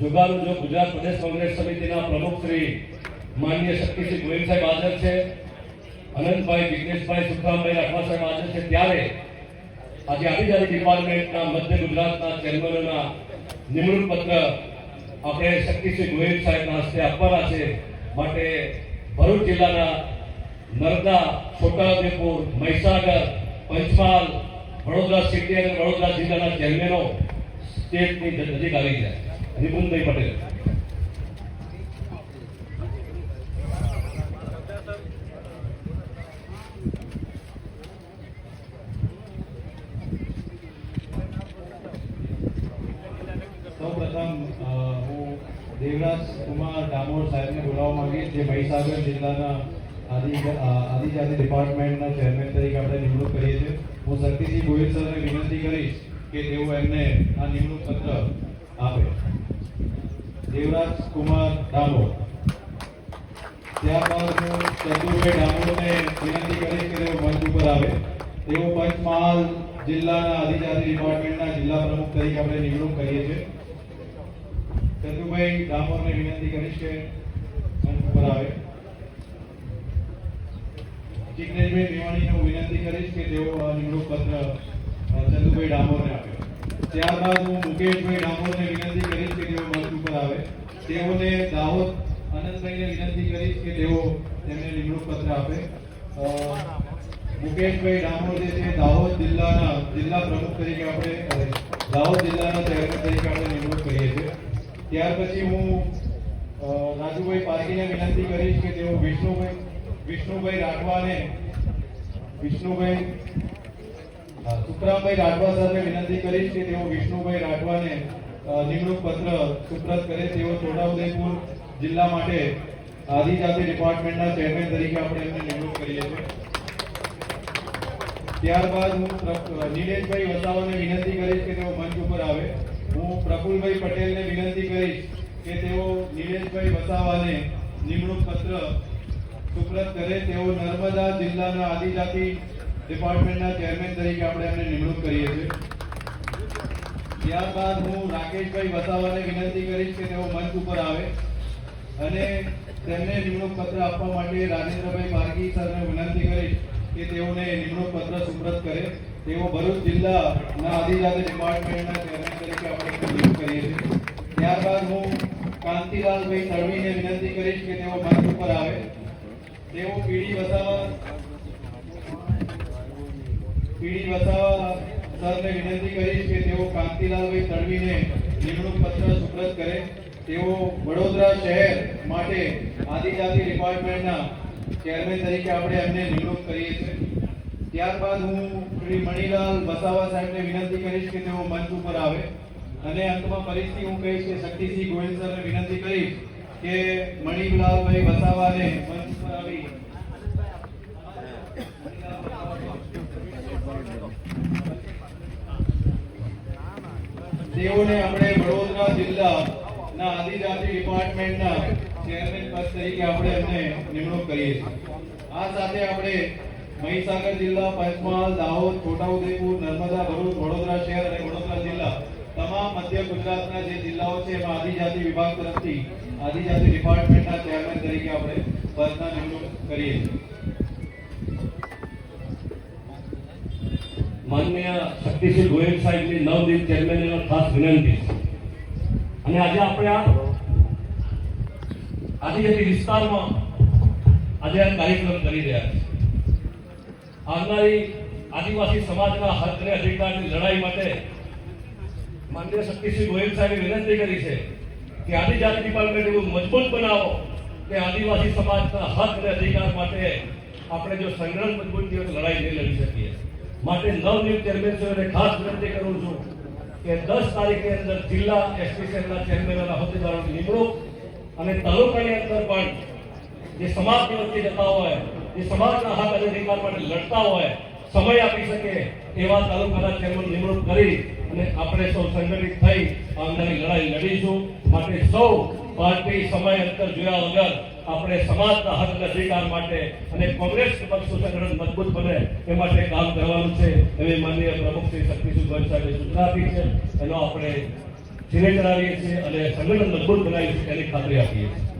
જોગાનું જો ગુજરાત પ્રદેશ કોંગ્રેસ સમિતિના પ્રમુખ શ્રી માન્ય શક્તિસિંહ ગોવિંદ સાહેબ હાજર છે, અનંતભાઈ જિગ્નેશભાઈ સુખરામભાઈ રાઠવા સાહેબ હાજર છે, ત્યારે આજે આદિજાતિ ડિપાર્ટમેન્ટના મધ્ય ગુજરાતના ચેરમેનોના નિમણૂક પત્ર આપણે શક્તિસિંહ ગોવિંદ સાહેબના હસ્તે આપવાના છે. માટે ભરૂચ જિલ્લાના નર્મદા, છોટાઉદેપુર, મહીસાગર, પંચમહાલ, વડોદરા સિટી અને વડોદરા જિલ્લાના ચેરમેનો સ્ટેટની નજીક આવી ગયા નિકુંજભાઈ પટેલ. સૌપ્રથમ હું દેવરાજ કુમાર ડામોર સાહેબને બોલાવવા માંગીશ, જે મહીસાગર જિલ્લાના આદિજાતિ ડિપાર્ટમેન્ટના ચેરમેન તરીકે આપણે નિમણૂક કરીએ છીએ. હું શક્તિસિંહ ગોહિલ સરને વિનંતી કરીશ કે તેઓ એમને આ નિમણૂક પત્ર આપે. દેવરાજ કુમાર ડામોર. ત્યારબાદ હું ચંદુભાઈ ડામોરને વિનંતી કરીશ કે તેઓ મંચ ઉપર આવે. તેઓ પંચમહાલ જિલ્લાના આદિજાતિ ડિપાર્ટમેન્ટના જિલ્લા પ્રમુખ તરીકે આપણે નિમણૂક કરીએ છીએ. ચતુભાઈ ડામોરને વિનંતી કરીશ કે મંચ ઉપર આવે. જિગ્નેશભાઈ મેવાણીને હું વિનંતી કરીશ કે તેઓ નિમણૂક પત્ર ચંદુભાઈ ડામોરને ત્યારબાદ હું મુકેશભાઈ ડામોરને વિનંતી કરીશ કે તેઓ મંચ ઉપર આવે. તેઓને દાહોદ આનંદભાઈને વિનંતી કરીશ કે તેઓ તેમને નિમણૂક પત્ર આપે. મુકેશભાઈ ડામોર જે છે દાહોદ જિલ્લાના, જિલ્લા પ્રમુખ તરીકે આપણે દાહોદ જિલ્લાના ચેરમેન તરીકે આપણે નિમણૂક કરીએ છીએ. ત્યાર પછી હું રાજુભાઈ પારગીને વિનંતી કરીશ કે તેઓ વિષ્ણુભાઈ વિષ્ણુભાઈ રાઠવાને, વિષ્ણુભાઈ સુખરામભાઈ રાઠવા સાહેબને વિનંતી કરીશ કે તેઓ વિષ્ણુભાઈ રાઠવાને નિમણૂક પત્ર સુપ્રત કરે તેઓ છોટાઉદેપુર જિલ્લા માટે આદિજાતિ ડિપાર્ટમેન્ટના ચેરમેન તરીકે આપણે એમને નિમણૂક કરીએ છીએ. ત્યારબાદ હું નિલેશભાઈ વસાવાને વિનંતી કરીશ કે તેઓ મંચ ઉપર આવે. હું પ્રફુલભાઈ પટેલને વિનંતી કરીશ કે તેઓ નિલેશભાઈ વસાવાને નિમણૂક પત્ર સુપ્રત કરે. તેઓ નર્મદા જિલ્લાના આદિજાતિ ડિપાર્ટમેન્ટના ચેરમેન તરીકે આપણે એમને નિમણૂક કરીએ છીએ. ત્યારબાદ હું રાકેશભાઈ વસાવાને વિનંતી કરીશ કે તેઓ મંચ ઉપર આવે અને તેમને નિમણૂક પત્ર આપવા માટે રાજેન્દ્રભાઈ પારગી સરને વિનંતી કરીશ કે તેઓને નિમણૂક પત્ર સુપ્રત કરે. તેઓ ભરૂચ જિલ્લાના આદિજાતિ ડિપાર્ટમેન્ટના ચેરમેન તરીકે આપણે નિમણૂક કરીએ છીએ. ત્યારબાદ હું કાંતિલાલભાઈ તળવીને વિનંતી કરીશ કે તેઓ મંચ ઉપર આવે. તેઓ પીડી વસાવા પીડી વસાવા સરને વિનંતી કરીશ કે તેઓ કાંતિલાલભાઈ તડવીને નિમણૂક પત્ર સુપ્રત કરે. તેઓ વડોદરા શહેર માટે આદિજાતિ ડિપાર્ટમેન્ટના ચેરમેન તરીકે આપણે એમને નિમણૂક કરીએ છીએ. ત્યારબાદ હું શ્રી મણિલાલ વસાવા સાહેબને વિનંતી કરીશ કે તેઓ મંચ ઉપર આવે. અને અંતમાં ફરીથી હું કહીશ કે શક્તિસિંહ ગોવિંદ સરને વિનંતી કરીશ કે મણિલાલભાઈ વસાવાને મંચ ઉપર આવી. તેઓને આપણે વડોદરા જિલ્લાના આદિજાતિ ડિપાર્ટમેન્ટના ચેરમેન પદ તરીકે આપણે એમને નિમણૂક કરીએ છીએ. આ સાથે આપણે મહીસાગર જિલ્લા, પંચમહાલ, દાહોદ, છોટાઉદેપુર, નર્મદા, ભરૂચ, વડોદરા શહેર અને વડોદરા જિલ્લા તમામ મધ્ય ગુજરાતના જે જિલ્લાઓ છે એમાં આદિજાતિ વિભાગ તરફથી આદિજાતિ ડિપાર્ટમેન્ટના ચેરમેન તરીકે આપણે પદના નિમણૂક કરીએ છીએ. માનનીય શક્તિસિંહ ગોયલ સાહેબની નવદીપ ચેરમેનનો ખાસ વિનંતી અને આજે આપણે આ આદિજાતિ વિસ્તારમાં આજે આ કાર્યક્રમ કરી રહ્યા છે આવનારી આદિવાસી સમાજના હક અને અધિકારની લડાઈ માટે માનનીય શક્તિસિંહ ગોયલ સાહેબે વિનંતી કરી છે કે આદિજાતિ ડિપાર્ટમેન્ટ એવું મજબૂત બનાવો કે આદિવાસી સમાજના હક અને અધિકાર માટે આપણે જો સંગ્રામ મજબૂત લડાઈ નહીં લડી શકીએ. માટે નવનિયુક્ત ચેરમેનશ્રીઓને ખાસ વિનંતી કરું છું કે દસ તારીખની અંદર જિલ્લા સેલના ચેરમેનના હોદ્દેદારોની નિમણૂક અને તાલુકાની અંદર પણ જે સમાજની વચ્ચે જતા હોય, જે સમાજના હક અધિકાર માટે લડતા હોય સમય આપી શકે એવા તાલુકાના ચેરમેન નિમણૂક કરી અને આપણે સૌ સંગઠિત થઈ આવનારી લડાઈ લડીશું. માટે સૌ પાર્ટી સમય અંતર જોયા વગર આપણે સમાજના હક અધિકાર માટે અને કોંગ્રેસ પક્ષનું સંગઠન મજબૂત બને એ માટે કામ કરવાનું છે એવી માનનીય પ્રમુખ શ્રી શક્તિસિંહ ગોયલ સાહેબે સૂચના આપી છે. એનો આપણે ધીરે ચલાવીએ છીએ અને સંગઠન મજબૂત બનાવીએ છીએ એની ખાતરી આપીએ છીએ.